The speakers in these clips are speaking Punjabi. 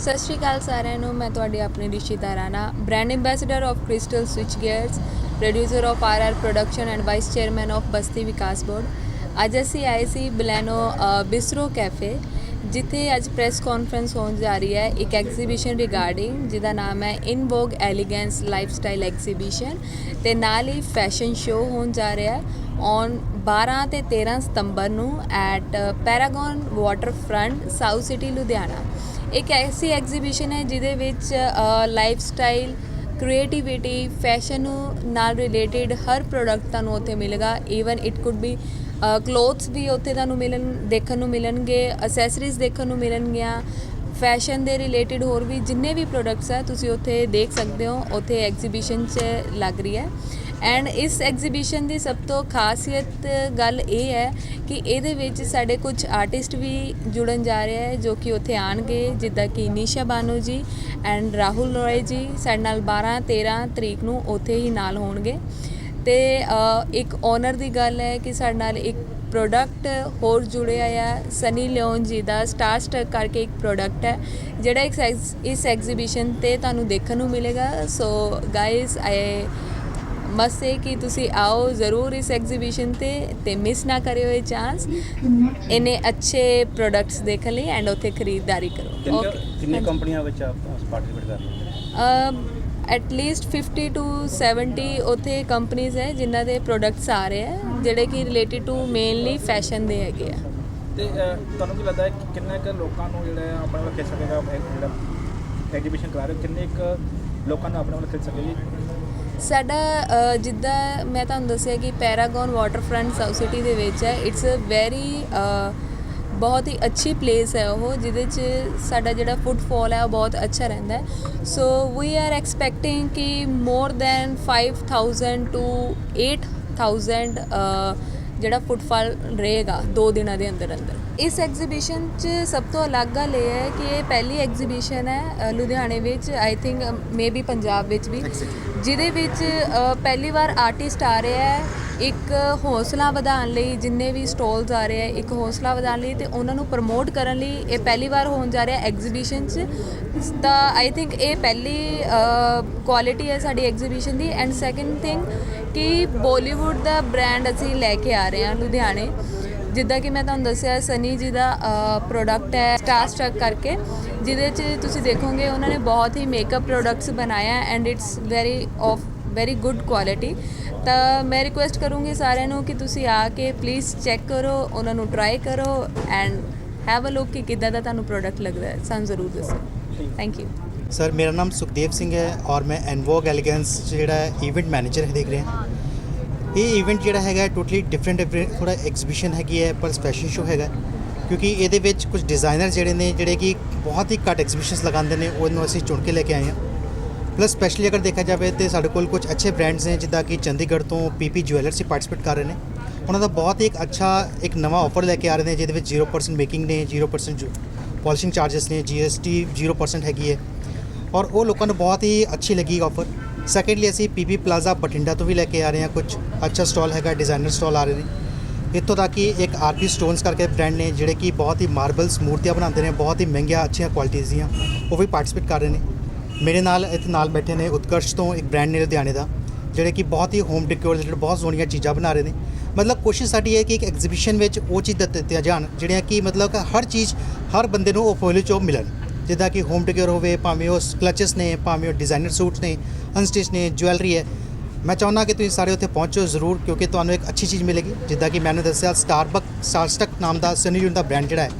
ਸਤਿ ਸ਼੍ਰੀ ਅਕਾਲ ਸਾਰਿਆਂ ਨੂੰ, ਮੈਂ ਤੁਹਾਡੇ ਆਪਣੇ Rishita Rana brand ambassador of crystal switch gears producer of RR production and vice chairman of Basti Vikas board ਅੱਜ ਅਸੀਂ ਆਏ ਸੀ ਬਲੈਨੋ ਬਿਸਰੋ ਕੈਫੇ ਜਿੱਥੇ ਅੱਜ ਪ੍ਰੈਸ ਕਾਨਫਰੰਸ ਹੋਣ ਜਾ ਰਹੀ ਹੈ, ਇੱਕ ਐਗਜ਼ੀਬਿਸ਼ਨ ਰਿਗਾਰਡਿੰਗ ਜਿਹਦਾ ਨਾਮ ਹੈ in vogue elegance lifestyle exhibition ਤੇ ਨਾਲ ਹੀ ਫੈਸ਼ਨ ਸ਼ੋਅ ਹੋਣ ਜਾ ਰਿਹਾ ਹੈ ਔਨ 12 ਤੇ 13 ਸਤੰਬਰ ਨੂੰ at Paragon Waterfront South City Ludhiana ਇੱਕ ਐਸੀ ਐਗਜ਼ੀਬਿਸ਼ਨ ਹੈ ਜਿਹਦੇ ਵਿੱਚ ਲਾਈਫ ਸਟਾਈਲ ਕ੍ਰੀਏਟੀਵਿਟੀ ਫੈਸ਼ਨ ਨਾਲ ਰਿਲੇਟਡ ਹਰ ਪ੍ਰੋਡਕਟ ਤੁਹਾਨੂੰ ਉੱਥੇ ਮਿਲੇਗਾ। Even it could be clothes ਵੀ ਉੱਥੇ ਤੁਹਾਨੂੰ ਮਿਲਣ, ਦੇਖਣ ਨੂੰ ਮਿਲਣਗੇ ਅਸੈਸਰੀਜ਼ ਦੇਖਣ ਨੂੰ ਮਿਲਣਗੀਆਂ ਫੈਸ਼ਨ ਦੇ ਰਿਲੇਟਡ ਹੋਰ ਵੀ ਜਿੰਨੇ ਵੀ ਪ੍ਰੋਡਕਟਸ ਹੈ, ਤੁਸੀਂ ਉੱਥੇ ਦੇਖ ਸਕਦੇ ਹੋ, ਉੱਥੇ ਐਗਜ਼ੀਬਿਸ਼ਨ 'ਚ ਲੱਗ ਰਹੀ ਹੈ। ਐਂਡ ਇਸ ਐਗਜ਼ੀਬਿਸ਼ਨ ਦੀ ਸਭ ਤੋਂ ਖਾਸੀਅਤ ਗੱਲ ਇਹ ਹੈ ਕਿ ਇਹਦੇ ਵਿੱਚ ਸਾਡੇ ਕੁਝ ਆਰਟਿਸਟ ਵੀ ਜੁੜਨ ਜਾ ਰਹੇ ਹੈ, ਜੋ ਕਿ ਉੱਥੇ ਆਣਗੇ ਜਿੱਦਾਂ ਕਿ ਨੀਸ਼ਾ ਬਾਨੂ ਜੀ ਐਂਡ ਰਾਹੁਲ ਰੋਏ ਜੀ, ਸਾਡੇ ਨਾਲ 12 13 ਤਰੀਕ ਨੂੰ ਉੱਥੇ ਹੀ ਨਾਲ ਹੋਣਗੇ। ਤੇ ਇੱਕ ਓਨਰ ਦੀ ਗੱਲ ਹੈ ਕਿ ਸਾਡੇ ਨਾਲ ਇੱਕ ਪ੍ਰੋਡਕਟ ਹੋਰ ਜੁੜਿਆ ਆ, ਸਨੀ ਲਿਓਨ ਜੀ ਦਾ ਸਟਾਰ ਸਟਕ ਕਰਕੇ ਇੱਕ ਪ੍ਰੋਡਕਟ ਹੈ, ਜਿਹੜਾ ਇਸ ਐਗਜ਼- ਇਸ ਐਗਜ਼ੀਬਿਸ਼ਨ ਤੇ ਤੁਹਾਨੂੰ ਦੇਖਣ ਨੂੰ ਮਿਲੇਗਾ। ਸੋ ਗਾਇਸ ਆਈ ਮਸਟ ਸੇ ਕਿ ਤੁਸੀਂ ਆਓ ਜ਼ਰੂਰ ਇਸ ਐਗਜ਼ੀਬਿਸ਼ਨ ਤੇ ਤੇ ਮਿਸ ਨਾ ਕਰਿਓ ਇਹ ਚਾਂਸ ਇਹਨੇ ਅੱਛੇ ਪ੍ਰੋਡਕਟਸ ਦੇਖਣ ਲਈ ਐਂਡ ਉੱਥੇ ਖਰੀਦਦਾਰੀ ਕਰੋ। ਕਿੰਨੇ ਕਿੰਨੇ ਕੰਪਨੀਆਂ ਵਿੱਚ ਆਪ ਪਾਰਟਿਸਿਪੇਟ ਕਰ ਰਹੇ ਹੋ? ਐਟ ਲੀਸਟ 50 ਟੂ 70 ਉੱਥੇ ਕੰਪਨੀਆਂ ਹੈ ਜਿਨ੍ਹਾਂ ਦੇ ਪ੍ਰੋਡਕਟਸ ਆ ਰਹੇ ਹੈ ਜਿਹੜੇ ਕਿ ਰਿਲੇਟਡ ਟੂ ਮੇਨਲੀ ਫੈਸ਼ਨ ਦੇ ਹੈਗੇ ਆ। ਤੇ ਤੁਹਾਨੂੰ ਕੀ ਲੱਗਦਾ ਹੈ ਕਿ ਕਿੰਨੇ ਕੁ ਲੋਕਾਂ ਨੂੰ ਜਿਹੜਾ ਆਪਣੇ ਵੱਲ ਖਿੱਚ ਸਕੇਗਾ ਇਹ ਜਿਹੜਾ ਐਗਜ਼ੀਬਿਸ਼ਨ ਕਰਾ ਰਹੇ ਕਿੰਨੇ ਕੁ ਲੋਕਾਂ ਨੂੰ ਆਪਣੇ ਵੱਲ ਖਿੱਚ ਸਕੇਗੀ ਸਾਡਾ ਜਿੱਦਾਂ ਮੈਂ ਤੁਹਾਨੂੰ ਦੱਸਿਆ ਕਿ ਪੈਰਾਗਨ ਵਾਟਰਫਰੰਟ ਸਾਊਥ ਸਿਟੀ ਦੇ ਵਿੱਚ ਹੈ ਇਟਸ ਅ ਵੈਰੀ ਬਹੁਤ ਹੀ ਅੱਛੀ ਪਲੇਸ ਹੈ ਉਹ, ਜਿਹਦੇ 'ਚ ਸਾਡਾ ਜਿਹੜਾ ਫੁੱਟਫਾਲ ਹੈ ਉਹ ਬਹੁਤ ਅੱਛਾ ਰਹਿੰਦਾ ਹੈ। ਸੋ ਵੀ ਆਰ ਐਕਸਪੈਕਟਿੰਗ ਕਿ ਮੋਰ ਦੈਨ 5000 ਟੂ 8000 ਜਿਹੜਾ ਫੁੱਟਫਾਲ ਰਹੇਗਾ ਦੋ ਦਿਨਾਂ ਦੇ ਅੰਦਰ ਅੰਦਰ। ਇਸ ਐਗਜ਼ੀਬਿਸ਼ਨ 'ਚ ਸਭ ਤੋਂ ਅਲੱਗ ਗੱਲ ਇਹ ਹੈ ਕਿ ਇਹ ਪਹਿਲੀ ਐਗਜ਼ੀਬਿਸ਼ਨ ਹੈ ਲੁਧਿਆਣੇ ਵਿੱਚ ਆਈ ਥਿੰਕ ਮੇਬੀ ਪੰਜਾਬ ਵਿੱਚ ਵੀ। ਜਿਹਦੇ ਵਿੱਚ ਪਹਿਲੀ ਵਾਰ ਆਰਟਿਸਟ ਆ ਰਿਹਾ ਹੈ ਇੱਕ ਹੌਸਲਾ ਵਧਾਉਣ ਲਈ ਜਿੰਨੇ ਵੀ ਸਟਾਲਸ ਆ ਰਹੇ ਹੈ ਇੱਕ ਹੌਸਲਾ ਵਧਾਉਣ ਲਈ ਤੇ ਉਹਨਾਂ ਨੂੰ ਪ੍ਰਮੋਟ ਕਰਨ ਲਈ ਇਹ ਪਹਿਲੀ ਵਾਰ ਹੋਣ ਜਾ ਰਿਹਾ ਐਗਜ਼ੀਬਿਸ਼ਨ 'ਚ। ਤਾਂ ਆਈ ਥਿੰਕ ਇਹ ਪਹਿਲੀ ਕੁਆਲਿਟੀ ਹੈ ਸਾਡੀ ਐਗਜ਼ੀਬਿਸ਼ਨ ਦੀ। ਐਂਡ ਸੈਕੰਡ ਥਿੰਗ ਕਿ ਬਾਲੀਵੁੱਡ ਦਾ ਬ੍ਰਾਂਡ ਅਸੀਂ ਲੈ ਕੇ ਆ ਰਹੇ ਹਾਂ ਲੁਧਿਆਣੇ। ਜਿੱਦਾਂ ਕਿ ਮੈਂ ਤੁਹਾਨੂੰ ਦੱਸਿਆ ਸਨੀ ਜੀ ਦਾ ਪ੍ਰੋਡਕਟ ਹੈ ਸਟਾਰ ਸਟਕ ਕਰਕੇ, ਜਿਹਦੇ 'ਚ ਤੁਸੀਂ ਦੇਖੋਗੇ ਉਹਨਾਂ ਨੇ ਬਹੁਤ ਹੀ ਮੇਕਅਪ ਪ੍ਰੋਡਕਟਸ ਬਣਾਇਆ and it's very of very good quality ਤਾਂ ਮੈਂ ਰਿਕੁਐਸਟ ਕਰੂੰਗੀ ਸਾਰਿਆਂ ਨੂੰ ਕਿ ਤੁਸੀਂ ਆ ਕੇ ਪਲੀਜ਼ ਚੈੱਕ ਕਰੋ, ਉਹਨਾਂ ਨੂੰ ਟਰਾਈ ਕਰੋ ਐਂਡ ਹੈਵ ਅ ਲੁੱਕ ਕਿ ਕਿੱਦਾਂ ਦਾ ਤੁਹਾਨੂੰ ਪ੍ਰੋਡਕਟ ਲੱਗਦਾ ਹੈ। ਸਾਨੂੰ ਜ਼ਰੂਰ ਦੱਸੋ। ਥੈਂਕ ਯੂ ਸਰ ਮੇਰਾ ਨਾਮ ਸੁਖਦੇਵ ਸਿੰਘ ਹੈ ਔਰ ਮੈਂ ਐਨਵੋਗ ਐਲੀਗੈਂਸ ਜਿਹੜਾ ਹੈ ਇਵੈਂਟ ਮੈਨੇਜਰ ਹੈ ਦੇਖ ਰਿਹਾ। ਇਹ ਇਵੈਂਟ ਜਿਹੜਾ ਹੈਗਾ ਟੋਟਲੀ ਡਿਫਰੈਂਟ ਥੋੜਾ ਐਗਜ਼ੀਬਿਸ਼ਨ ਹੈਗੀ ਹੈ, ਪਰ ਸਪੈਸ਼ਲ ਸ਼ੋ ਹੈਗਾ ਕਿਉਂਕਿ ਇਹਦੇ ਵਿੱਚ ਕੁਝ ਡਿਜ਼ਾਈਨਰ ਜਿਹੜੇ ਨੇ, ਜਿਹੜੇ ਕਿ ਬਹੁਤ ਹੀ ਘੱਟ ਐਗਜ਼ੀਬਿਸ਼ਨਸ ਲਗਾਉਂਦੇ ਨੇ, ਉਹਨੂੰ ਅਸੀਂ ਚੁਣ ਕੇ ਲੈ ਕੇ ਆਏ ਹਾਂ। ਪਲੱਸ ਸਪੈਸ਼ਲੀ ਅਗਰ ਦੇਖਿਆ ਜਾਵੇ ਤੇ ਸਾਡੇ ਕੋਲ ਕੁਝ ਅੱਛੇ ਬ੍ਰਾਂਡਸ ਨੇ, ਜਿੱਦਾਂ ਕਿ ਚੰਡੀਗੜ੍ਹ ਤੋਂ ਪੀਪੀ ਜੁਐਲਰਸ ਹੀ ਪਾਰਟਿਸਿਪੇਟ ਕਰ ਰਹੇ ਨੇ। ਉਹਨਾਂ ਦਾ ਬਹੁਤ ਹੀ ਇੱਕ ਅੱਛਾ ਇੱਕ ਨਵਾਂ ਆਫਰ ਲੈ ਕੇ ਆ ਰਹੇ ਨੇ, ਜਿਹਦੇ ਵਿੱਚ 0% ਮੇਕਿੰਗ ਨੇ 0% ਪਾਲਿਸ਼ਿੰਗ ਚਾਰजेस ਨੇ GST 0% ਹੈਗੀ ਹੈ। ਔਰ ਉਹ ਲੋਕਾਂ ਨੂੰ ਬਹੁਤ ਹੀ ਅੱਛੀ ਲੱਗੀ ਆਫਰ ਸੈਕੰਡਲੀ ਅਸੀਂ ਪੀਪੀ ਪਲਾਜ਼ਾ ਬਠਿੰਡਾ ਤੋਂ ਵੀ ਲੈ ਕੇ ਆ ਰਹੇ ਹਾਂ। ਕੁਝ ਅੱਛਾ ਸਟਾਲ ਹੈਗਾ ਡਿਜ਼ਾਈਨਰ ਸਟਾਲ ਆ ਰਹੇ ਨੇ। ਇੱਥੋਂ ਤੱਕ ਕਿ ਇੱਕ ਆਰਪੀ ਸਟੋਨਸ ਕਰਕੇ ਬ੍ਰਾਂਡ ਨੇ, ਜਿਹੜੇ ਕਿ ਬਹੁਤ ਹੀ ਮਾਰਬਲਸ ਮੂਰਤੀਆਂ ਬਣਾਉਂਦੇ ਨੇ, ਬਹੁਤ ਹੀ ਮਹਿੰਗੀਆਂ, ਅੱਛੀਆਂ ਕੁਆਲਿਟੀਆਂ ਦੀਆਂ, ਉਹ ਵੀ ਪਾਰਟਿਸਿਪੇਟ ਕਰ ਰਹੇ ਨੇ। ਮੇਰੇ ਨਾਲ ਇੱਥੇ ਨਾਲ ਬੈਠੇ ਨੇ ਉਤਕਰਸ਼ ਤੋਂ ਇੱਕ ਬ੍ਰਾਂਡ ਨੇ ਲੁਧਿਆਣੇ ਦਾ, ਜਿਹੜੇ ਕਿ ਬਹੁਤ ਹੀ ਹੋਮ ਡੈਕੋਰ ਰਿਲੇਟਡ ਬਹੁਤ ਸੋਹਣੀਆਂ ਚੀਜ਼ਾਂ ਬਣਾ ਰਹੇ ਨੇ। ਮਤਲਬ ਕੋਸ਼ਿਸ਼ ਸਾਡੀ ਹੈ ਕਿ ਇੱਕ ਐਗਜ਼ੀਬਿਸ਼ਨ ਵਿੱਚ ਉਹ ਚੀਜ਼ ਦਿੱਤੀਆਂ ਜਾਣ, ਜਿਹੜੀਆਂ ਕਿ ਮਤਲਬ ਕਿ ਹਰ ਚੀਜ਼, ਹਰ ਬੰਦੇ ਨੂੰ ਅਫੋਰਡੇਬਲ ਚੋਂ ਮਿਲਣ। ਜਿੱਦਾਂ ਕਿ ਹੋਮ ਡੈਕੋਰ ਹੋਵੇ, ਭਾਵੇਂ ਉਹ ਕਲਚਸ ਨੇ, ਭਾਵੇਂ ਉਹ ਡਿਜ਼ਾਈਨਰ ਸੂਟਸ ਨੇ ਅਨਸਟਿਚ ਨੇ ਜੁਐਲਰੀ ਹੈ। ਮੈਂ ਚਾਹੁੰਦਾ ਕਿ ਤੁਸੀਂ ਸਾਰੇ ਉੱਥੇ ਪਹੁੰਚੋ ਜ਼ਰੂਰ, ਕਿਉਂਕਿ ਤੁਹਾਨੂੰ ਇੱਕ ਅੱਛੀ ਚੀਜ਼ ਮਿਲੇਗੀ। ਜਿੱਦਾਂ ਕਿ ਮੈਨੂੰ ਦੱਸਿਆ ਸਟਾਰਬਕ ਸਟਾਰਸਟਕ ਨਾਮ ਦਾ ਸਨੀਯੂਨ ਦਾ ਬ੍ਰਾਂਡ ਜਿਹੜਾ ਹੈ,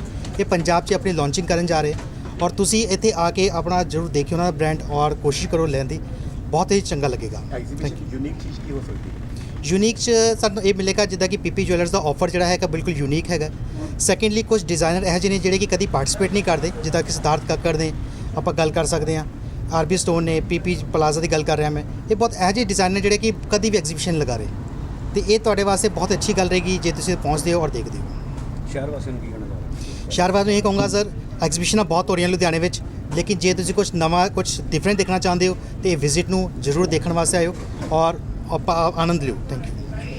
ਇਹ ਪੰਜਾਬ 'ਚ ਆਪਣੀ ਲਾਂਚਿੰਗ ਕਰਨ ਜਾ ਰਹੇ। ਔਰ ਤੁਸੀਂ ਇੱਥੇ ਆ ਕੇ ਆਪਣਾ ਜ਼ਰੂਰ ਦੇਖਿਓ ਉਹਨਾਂ ਦਾ ਬ੍ਰਾਂਡ ਔਰ ਕੋਸ਼ਿਸ਼ ਕਰੋ ਲੈਣ ਦੀ। ਬਹੁਤ ਹੀ ਚੰਗਾ ਲੱਗੇਗਾ। ਥੈਂਕ ਯੂ ਯੂਨੀਕ ਚੀਜ਼ ਕੀ ਹੋ ਸਕਦੀ ਹੈ? ਯੂਨੀਕ ਚ ਸਾਨੂੰ ਇਹ ਮਿਲੇਗਾ ਜਿੱਦਾਂ ਕਿ ਪੀਪੀ ਜੁਐਲਰਸ ਦਾ ਆਫਰ ਜਿਹੜਾ ਹੈਗਾ ਬਿਲਕੁਲ ਯੂਨੀਕ ਹੈਗਾ। ਸੈਕੰਡਲੀ ਕੁਝ ਡਿਜ਼ਾਈਨਰ ਇਹੋ ਜਿਹੇ ਨੇ ਜਿਹੜੇ ਕਿ ਕਦੀ ਪਾਰਟਿਸਿਪੇਟ ਨਹੀਂ ਕਰਦੇ ਜਿੱਦਾਂ ਕਿ ਸਿਧਾਰਥ ਕੱਕੜ ਨੇ ਆਪਾਂ ਗੱਲ ਕਰ ਸਕਦੇ ਹਾਂ। ਆਰਬੀ ਸਟੋਨ ਨੇ ਪੀਪੀ ਪਲਾਜ਼ਾ ਦੀ ਗੱਲ ਕਰ ਰਿਹਾ ਮੈਂ। ਇਹ ਬਹੁਤ ਇਹੋ ਜਿਹੇ ਡਿਜ਼ਾਈਨਰ ਜਿਹੜੇ ਕਿ ਕਦੀ ਵੀ ਐਗਜ਼ੀਬਿਸ਼ਨ ਲਗਾ ਰਹੇ। ਤੇ ਇਹ ਤੁਹਾਡੇ ਵਾਸਤੇ ਬਹੁਤ ਅੱਛੀ ਗੱਲ ਰਹੇਗੀ ਜੇ ਤੁਸੀਂ ਪਹੁੰਚਦੇ ਹੋ ਔਰ ਦੇਖਦੇ ਹੋ। ਸ਼ਹਿਰ ਵਾਸੀਆਂ ਨੂੰ ਕੀ ਕਹਿਣਾ ਚਾਹੁੰਦੇ ਸ਼ਹਿਰਵਾਦ ਨੂੰ ਇਹ ਕਹੂੰਗਾ ਸਰ ਐਗਜ਼ੀਬਿਸ਼ਨਾਂ ਬਹੁਤ ਹੋ ਰਹੀਆਂ ਲੁਧਿਆਣੇ ਵਿੱਚ। ਲੇਕਿਨ ਜੇ ਤੁਸੀਂ ਕੁਝ ਨਵਾਂ ਕੁਝ ਡਿਫਰੈਂਟ ਦੇਖਣਾ ਚਾਹੁੰਦੇ ਹੋ, ਤੇ ਵਿਜ਼ਿਟ ਨੂੰ ਜ਼ਰੂਰ ਦੇਖਣ ਵਾਸਤੇ ਆਇਓ ਔਰ ਆਨੰਦ ਲਿਓ। Thank you